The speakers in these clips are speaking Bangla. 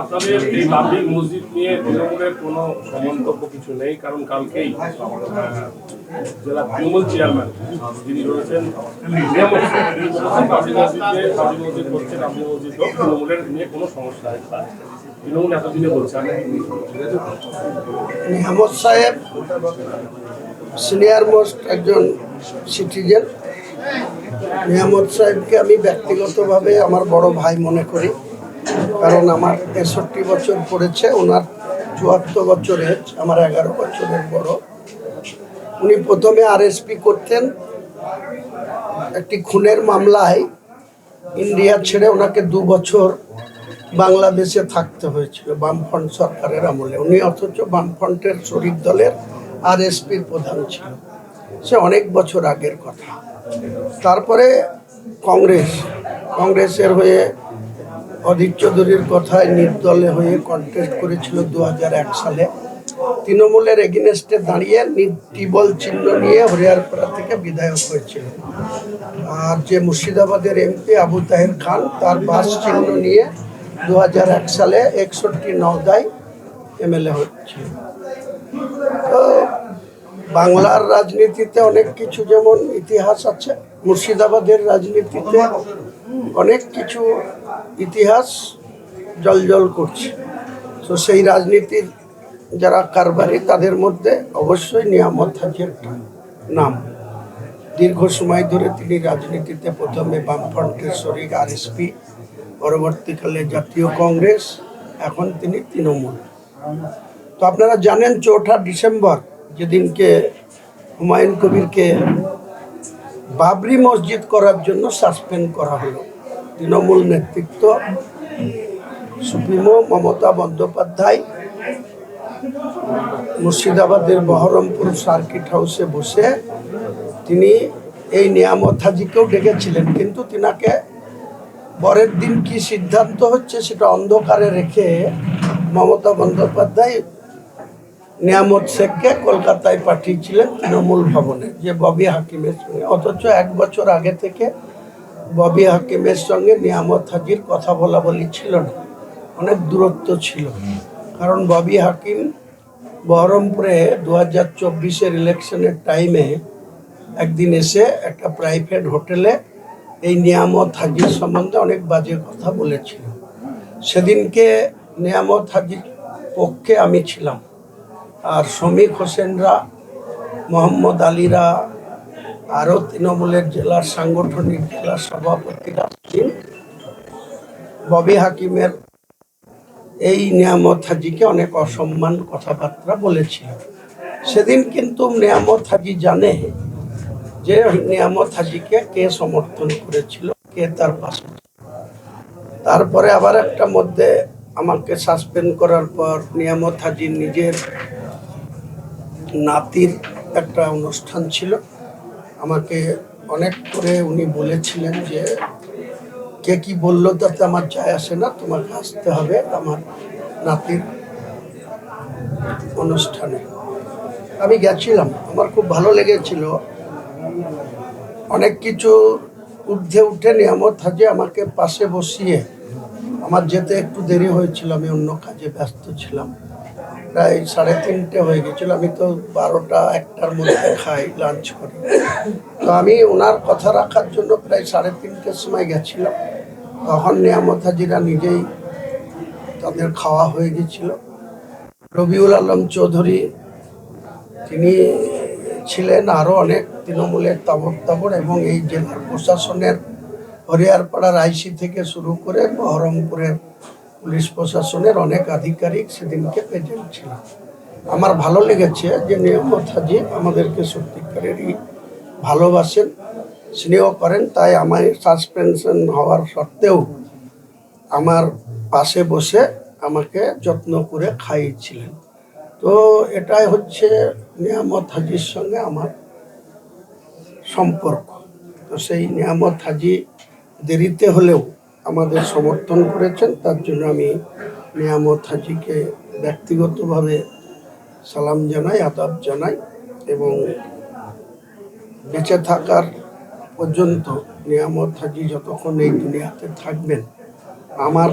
আপনাদের এই বাবরি মসজিদ নিয়ে তৃণমূলের কোনো মন্তব্য কিছু নেই, কারণ কালকেই জেলা তৃণমূল চেয়ারম্যান যিনি রয়েছেন তৃণমূলের নিয়ে কোনো সমস্যা তৃণমূল এতদিনে সাহেব সিনিয়র মোস্ট একজন সিটিজেন। নিয়ামত সাহেবকে আমি ব্যক্তিগতভাবে আমার বড় ভাই মনে করি। কারণ আমার তেষট্টি বছর পড়েছে, ওনার চুয়াত্তর বছর এজ আমার এগারো বছরের বড়। উনি প্রথমে আরএসপি করতেন, একটি খুনের মামলায় ইন্ডিয়া ছেড়ে ওনাকে দু বছর বাংলাদেশে থাকতে হয়েছিল, বামফ্রন্ট সরকারের আমলে। উনি অথচ বামফ্রন্টের শরিক দলের আর আরএসপির প্রধান ছিল। সে অনেক বছর আগের কথা। তারপরে কংগ্রেস, কংগ্রেসের হয়ে অধীর চৌধুরীর কথায় নির্দলে হয়ে কন্টেস্ট করেছিল দু হাজার এক সালে। তৃণমূলের এগেনস্টে দাঁড়িয়ে টিবল চিহ্ন নিয়ে হরিয়ারপাড়া থেকে বিধায়ক হয়েছিল। আর যে মুর্শিদাবাদের এমপি আবু তাহের খান, তার বাস চিহ্ন নিয়ে দু হাজার এক সালে একষট্টি নওদায় এমএলএ হচ্ছে তো বাংলার রাজনীতিতে অনেক কিছু যেমন ইতিহাস আছে মুর্শিদাবাদের রাজনীতিতে অনেক কিছু ইতিহাস জলজল করছে। তো সেই রাজনীতির যারা কারবারি, তাদের মধ্যে অবশ্যই নিয়ামত হাজি একটা নাম। দীর্ঘ সময় ধরে তিনি রাজনীতিতে প্রথমে বামফ্রন্টের শরিক আরএসপি, পরবর্তীকালে জাতীয় কংগ্রেস, এখন তিনি তৃণমূল। তো আপনারা জানেন চৌঠা ডিসেম্বর, যেদিনকে হুমায়ুন কবিরকে বাবরি মসজিদ করার জন্য সাসপেন্ড করা হলো। তৃণমূল নেতৃত্ব, সুপ্রিমো মমতা বন্দ্যোপাধ্যায়, মুর্শিদাবাদের বহরমপুর সার্কিট হাউসে বসে তিনি এই নিয়ামত হাজিকেও ডেকেছিলেন। কিন্তু তিনাকে পরের দিন কি সিদ্ধান্ত হচ্ছে সেটা অন্ধকারে রেখে মমতা বন্দ্যোপাধ্যায় নিয়ামত শেখকে কলকাতায় পাঠিয়েছিলেন তৃণমূল ভবনে, যে ববি হাকিমের সঙ্গে। অথচ এক বছর আগে থেকে ববি হাকিমের সঙ্গে নিয়ামত হাজির কথা বলা বলি ছিল না, অনেক দূরত্ব ছিল। কারণ ববি হাকিম বহরমপুরে দু হাজার চব্বিশের ইলেকশনের টাইমে একদিন এসে একটা প্রাইভেট হোটেলে এই নিয়ামত হাজির সম্বন্ধে অনেক বাজে কথা বলেছিল। সেদিনকে নিয়ামত হাজির পক্ষে আমি ছিলাম। আর শ্রমিক হোসেনরা, মোহাম্মদ আলীরা, আরও তৃণমূলের জেলার সাংগঠনিক জেলার সভাপতিরা ছিলেন ববি হাকিমের এই নিয়ামত হাজিকে অনেক অসম্মান কথাবার্তা বলেছিল। সেদিন কিন্তু নিয়ামত হাজি জানে যে নিয়ামত হাজিকে কে সমর্থন করেছিল, কে তার পাশে। তারপরে আবার একটা মধ্যে আমাকে সাসপেন্ড করার পর নিয়ামত হাজির নিজের নাতির একটা অনুষ্ঠান ছিল। আমাকে অনেক করে উনি বলেছিলেন যে, কে কি বলল তাতে আমার যায় আসে না, তোমাকে আসতে হবে আমার নাতির অনুষ্ঠানে। আমি গেছিলাম, আমার খুব ভালো লেগেছিল। অনেক কিছু ঊর্ধ্বে উঠে নিয়ামত হাজে আমাকে পাশে বসিয়ে, আমার যেতে একটু দেরি হয়েছিল, আমি অন্য কাজে ব্যস্ত ছিলাম। প্রায় সাড়ে তিনটে হয়ে গেছিল। আমি তো বারোটা, একটার মধ্যে খাই লাঞ্চ করি। তো আমি ওনার কথা রাখার জন্য প্রায় সাড়ে তিনটের সময় গেছিলাম। তখন নিয়ামত হাজিরা নিজেই তাদের খাওয়া হয়ে গেছিল। রবিউল আলম চৌধুরী, তিনি ছিলেন আরও অনেক তৃণমূলের তাবর তাবর এবং এই জেলার প্রশাসনের হরিয়ারপাড়ার আইসি থেকে শুরু করে বহরমপুরের পুলিশ প্রশাসনের অনেক আধিকারিক সেদিনকে প্রেজেন্ট ছিল আমার ভালো লেগেছে যে নিয়ামত হাজি আমাদেরকে সত্যিকারেরই ভালোবাসেন, স্নেহ করেন, তাই আমায় সাসপেনশন হওয়ার সত্ত্বেও আমার পাশে বসে আমাকে যত্ন করে খাইয়েছিলেন। তো এটাই হচ্ছে নিয়ামত হাজির সঙ্গে আমার সম্পর্ক। তো সেই নিয়ামত হাজি দেরিতে হলেও আমাদের সমর্থন করেছেন, তার জন্য আমি নিয়ামত হাজিকে ব্যক্তিগতভাবে সালাম জানাই, আদাব জানাই এবং বেঁচে থাকার পর্যন্ত নিয়ামত হাজি যতক্ষণ এই দুনিয়াতে থাকবেন, আমার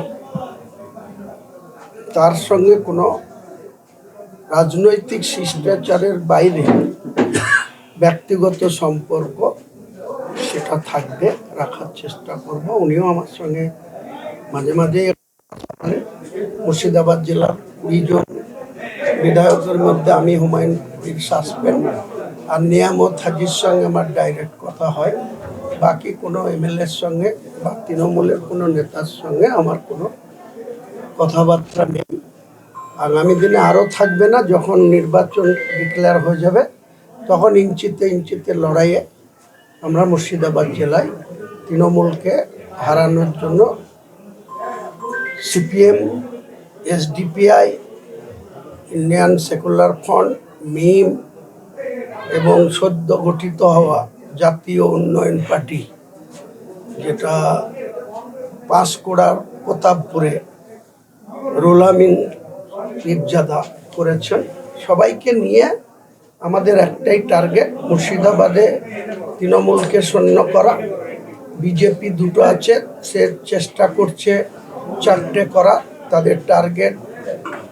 তার সঙ্গে কোনো রাজনৈতিক শিষ্টাচারের বাইরে ব্যক্তিগত সম্পর্ক সেটা থাকবে, রাখার চেষ্টা করব। উনিও আমার সঙ্গে মাঝে মাঝে মুর্শিদাবাদ জেলার দুইজন বিধায়কের মধ্যে আমি হুমায়ুন কবির সাসপেন্ড আর নিয়ামত হাজির সঙ্গে আমার ডাইরেক্ট কথা হয়। বাকি কোনো এমএলএর সঙ্গে বা তৃণমূলের কোনো নেতার সঙ্গে আমার কোনো কথাবার্তা নেই। আগামী দিনে আরও থাকবে না, যখন নির্বাচন ডিক্লেয়ার হয়ে যাবে, তখন ইঞ্চিতে ইঞ্চিতে লড়াইয়ে আমরা মুর্শিদাবাদ জেলায় তৃণমূলকে হারানোর জন্য CPM, SDPI, Indian secular front, MIM এবং সদ্য গঠিত হওয়া জাতীয় উন্নয়ন পার্টি, যেটা পাঁশকুড়ার প্রতাপপুরে রোলামিন পীরজাদা করেছেন। সবাইকে নিয়ে আমাদের একটাই টার্গেট, মুর্শিদাবাদে তৃণমূলকে শূন্য করা। বিজেপি দুটো আছে, সে চেষ্টা করছে চারটে করা। তাদের টার্গেট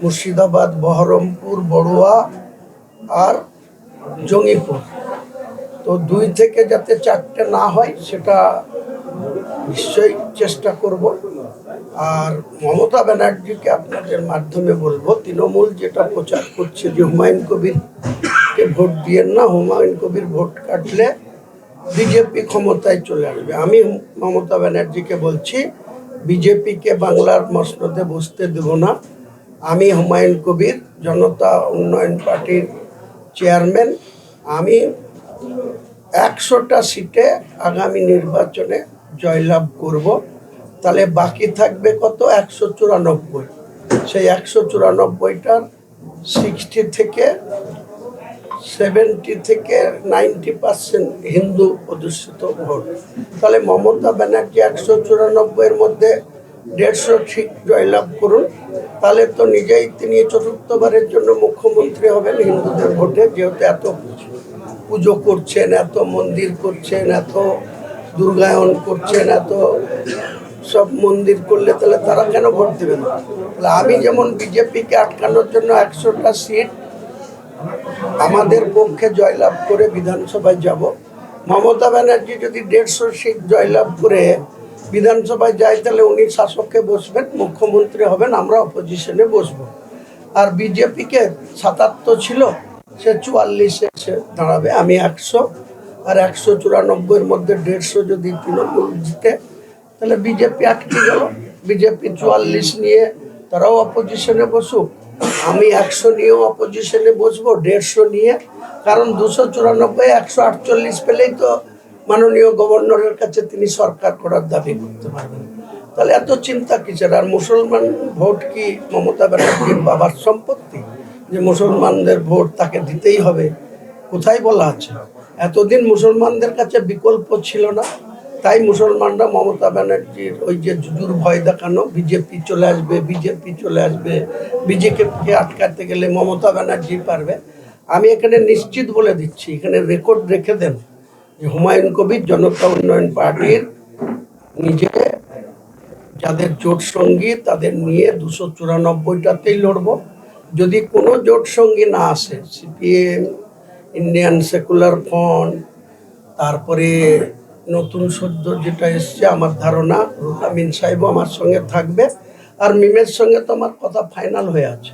মুর্শিদাবাদ, বহরমপুর, বড়ুয়া আর জঙ্গিপুর। তো দুই থেকে যাতে চারটে না হয়, সেটা নিশ্চয়ই চেষ্টা করব। আর মমতা ব্যানার্জিকে আপনাদের মাধ্যমে বলব, তৃণমূল যেটা প্রচার করছে যে হুমায়ুন কবিরকে ভোট দিয়েন না, হুমায়ুন কবির ভোট কাটলে বিজেপি ক্ষমতায় চলে আসবে। আমি মমতা ব্যানার্জিকে বলছি, বিজেপিকে বাংলার মসনদে বসতে দেব না। আমি হুমায়ুন কবির, জনতা উন্নয়ন পার্টির চেয়ারম্যান। আমি একশোটা সিটে আগামী নির্বাচনে জয়লাভ করব। তাহলে বাকি থাকবে কত? একশো চুরানব্বই। সেই একশো চুরানব্বইটার সিক্সটি থেকে সেভেন্টি থেকে নাইনটি পার্সেন্ট হিন্দু অধ্যুষিত ভোট। তাহলে মমতা ব্যানার্জি একশো চুরানব্বইয়ের মধ্যে দেড়শো ঠিক জয়লাভ করুন। তাহলে তো নিজেই তিনি চতুর্থবারের জন্য মুখ্যমন্ত্রী হবেন হিন্দুদের ভোটে, যেহেতু এত পুজো করছেন, এত মন্দির করছেন, এত দুর্গায়ন করছেন, এত সব মন্দির করলে তাহলে তারা কেন ভোট দেবেন তাহলে আমি যেমন বিজেপিকে আটকানোর জন্য একশোটা সিট আমাদের পক্ষে জয়লাভ করে বিধানসভায় যাব। মমতা ব্যানার্জি যদি দেড়শো সিট জয়লাভ করে বিধানসভায় যায়, তাহলে উনি শাসককে বসবেন, মুখ্যমন্ত্রী হবেন, আমরা অপোজিশনে বসবো। আর বিজেপিকে সাতাত্তর ছিল, সে চুয়াল্লিশে এসে দাঁড়াবে, আমি একশো। আর একশো চুরানব্বইয়ের মধ্যে দেড়শো যদি তৃণমূল জিতে, তাহলে বিজেপি আটকে গেল। বিজেপি চুয়াল্লিশ নিয়ে তারাও অপোজিশনে বসুক। আমি একশো নিয়েও অপোজিশনে বসবো, দেড়শো নিয়ে। কারণ দুশো চুরানব্বই, একশো আটচল্লিশ পেলেই তো মাননীয় গভর্নরের কাছে তিনি সরকার করার দাবি করতে পারবেন। তাহলে এত চিন্তা কিসের? আর মুসলমান ভোট কি মমতা ব্যানার্জির বাবার সম্পত্তি? যে মুসলমানদের ভোট তাকে দিতেই হবে, কোথায় বলা আছে? এতদিন মুসলমানদের কাছে বিকল্প ছিল না। তাই মুসলমানরা মমতা ব্যানার্জির ওই যে জুজুর ভয় দেখানো, বিজেপি চলে আসবে, বিজেপি চলে আসবে, বিজেপিকে আটকাতে গেলে মমতা ব্যানার্জি পারবে। আমি এখানে নিশ্চিত বলে দিচ্ছি, এখানে রেকর্ড রেখে দেন যে হুমায়ুন কবির জনতা উন্নয়ন পার্টির নিজে যাদের জোট সঙ্গী, তাদের নিয়ে দুশো চুরানব্বইটাতেই লড়ব। যদি কোনো জোট সঙ্গী না আসে, সিপিএম, ইন্ডিয়ান সেকুলার ফ্রন্ট, তারপরে নতুন সদ্য যেটা এসছে, আমার ধারণা রুলামিন সাহেবও আমার সঙ্গে থাকবে আর মিমের সঙ্গে তো আমার কথা ফাইনাল হয়ে আছে।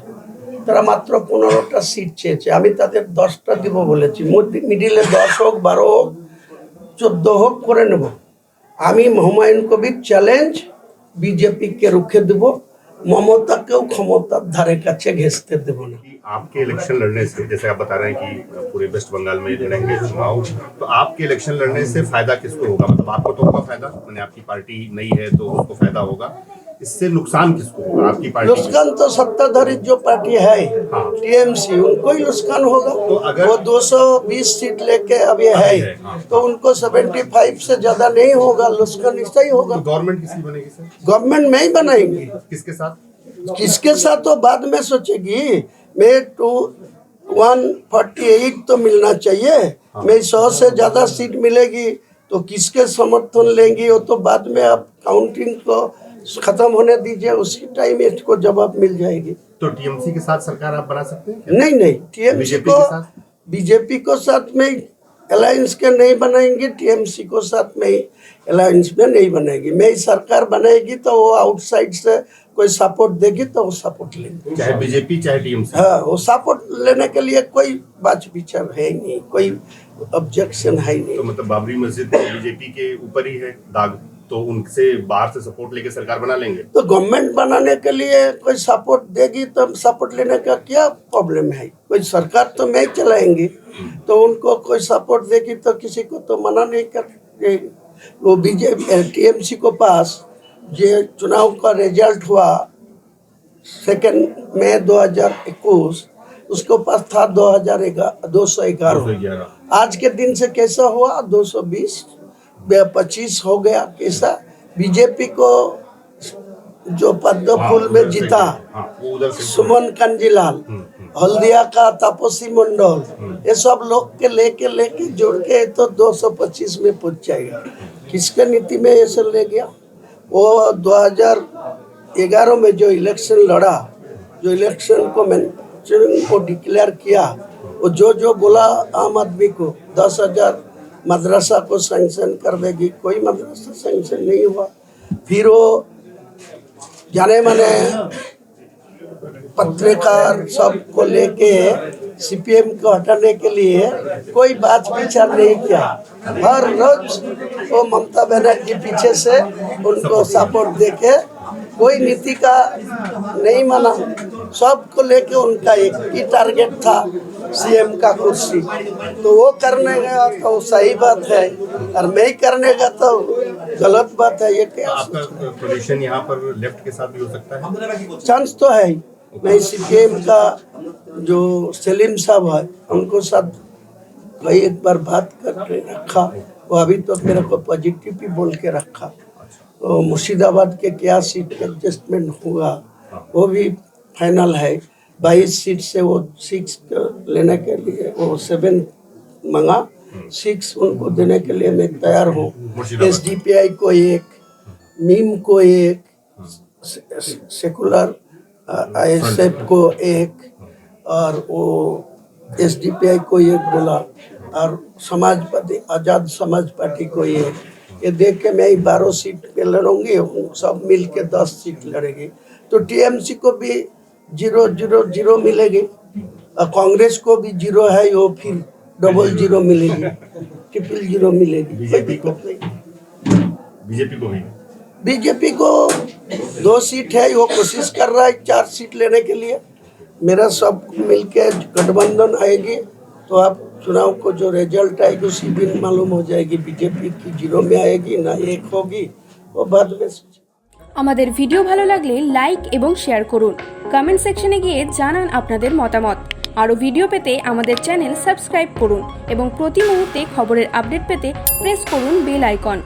তারা মাত্র পনেরোটা সিট চেয়েছে। আমি তাদের দশটা দিব বলেছি। মিডিলে দশ হোক, বারো হোক, চোদ্দ হোক, করে নেব। আমি হুমায়ুন কবির চ্যালেঞ্জ বিজেপিকে রুখে দেব। মমতাকেও ক্ষমতার ধারে কাছে ঘেঁচতে দেব না। आपके इलेक्शन लड़ने से जैसे आप बता रहे हैं कि पूरे वेस्ट बंगाल में लड़ेंगे चुनाव तो आपके इलेक्शन लड़ने से फ़ायदा किसको होगा? मतलब आपको तो होगा फ़ायदा मैंने आपकी पार्टी नहीं है तो उसको फ़ायदा होगा। इससे नुकसान किसको होगा? आपकी पार्टी नुकसान तो सत्ताधारी जो पार्टी है हाँ। टीएमसी उनको ही नुकसान होगा। तो अगर- वो 220 सीट लेके ये है है, हाँ। तो उनको 75 से ज़्यादा नहीं होगा नुकसान इसका ही होगा। तो गवर्नमेंट किसकी बनेगी सर? गवर्नमेंट में ही बनाएँगे। किसके साथ? किसके साथ तो बाद में सोचेगी मैं टू वन फोर्टी एट तो मिलना चाहिए। मैं सौ से ज़्यादा सीट मिलेगी तो किसके समर्थन लेंगी? वो तो बाद में अब काउंटिंग को खत्म होने दीजिए उसी टाइम इसको जवाब मिल जाएगी। तो टीएमसी के साथ सरकार आप बना सकते हैं नहीं नहीं टीएमसी को बीजेपी को साथ में अलायंस के नहीं बनाएँगे टीएमसी को साथ में अलायंस में नहीं बनाएगी। नई सरकार बनाएगी तो वो आउटसाइड से कोई सपोर्ट देगी तो वो सपोर्ट लेंगे। चाहे बीजेपी चाहे टीएमसी हाँ वो सपोर्ट लेने के लिए कोई बात विचार है नहीं कोई ऑब्जेक्शन है ही तो मतलब बाबरी मस्जिद बीजेपी के ऊपर ही है दाग तो उनसे बाहर से सपोर्ट लेके सरकार बना लेंगे? तो गवर्नमेंट बनाने के लिए कोई सपोर्ट देगी तो सपोर्ट लेने का क्या प्रॉब्लम है? कोई सरकार तो मैं चलाएँगे तो उनको कोई सपोर्ट देगी तो किसी को तो मना नहीं कर वो बीजेपी टीएमसी को पास जो चुनाव का रिज़ल्ट हुआ सेकेंड मई 2021 उसको पास था दो हज़ार दो सौ ग्यारह। आज के दिन से कैसा हुआ? 220 पच्चीस हो गया कैसा? बीजेपी को जो पद्म फूल में जीता हाँ सुमन कंजीलाल हल्दिया का तापसी मंडल ये सब लोग के लेके लेके जोड़ के तो 225 में पहुँच जाएगा। किसके नीति में ऐसे ले गया? वो 2011 में जो इलेक्शन लड़ा, जो इलेक्शन को मैंने को डिक्लेयर किया, वो जो जो बोला आम आदमी को, दस हज़ार मदरसा को सैंक्शन कर देगी, कोई मदरसा सैंक्शन नहीं हुआ। फिर वो जाने माने पत्रकार सबको लेके सीपीएम को हटाने के लिए कोई बात विचार नहीं किया। हर रोज वो ममता बनर्जी पीछे से उनको सपोर्ट देके कोई नीति का नहीं माना। सबको लेके उनका एक ही टारगेट था सीएम का कुर्सी। तो वो करने गया तो सही बात है। और नहीं करने का तो गलत बात है ये क्या आपका पोजीशन यहाँ पर लेफ़्ट के साथ भी हो सकता है? चांस तो है ही। नहीं सीपीएम का जो सलीम साहब है उनको साथ कई एक बार बात करके रखा। वो अभी तो मेरे को पॉजिटिव भी बोल के रखा। तो मुर्शिदाबाद के क्या सीट एडजस्टमेंट हुआ वो भी फाइनल है। बाईस सीट से वो सिक्स लेने के लिए वो सेवन मंगा। सिक्स उनको देने के लिए मैं तैयार हूँ। एस डी पी आई को एक मीम को एक सेकुलर आई एस एफ़ को एक और वो एस डी पी आई को एक बोला और समाजवादी आज़ाद समाज पार्टी को एक। ये देख के मैं बारह सीट पे लड़ूँगी सब मिल के दस सीट लड़ेगी। तो टीएमसी को भी ज़ीरो ज़ीरो ज़ीरो मिलेगी और कांग्रेस को भी ज़ीरो है वो फिर डबल ज़ीरो मिलेगी ट्रिपल ज़ीरो मिलेगी बीजेपी को? बीजेपी को भी बीजेपी को दो सीट है वो कोशिश कर रहा है चार सीट लेने के लिए मेरा सब मिलके गठबंधन आएगी तो आप चुनाव को जो रिजल्ट आएगी उसी दिन मालूम हो जाएगी बीजेपी की जीरो में आएगी ना एक होगी वो बाद में सोचेंगे। আমাদের ভিডিও ভালো লাগলে লাইক এবং শেয়ার করুন কমেন্ট সেকশনে গিয়ে জানান আপনাদের মতামত আরও ভিডিও পেতে আমাদের চ্যানেল সাবস্ক্রাইব করুন এবং প্রতি মুহূর্তে খবরের আপডেট পেতে প্রেস করুন বেল আইকন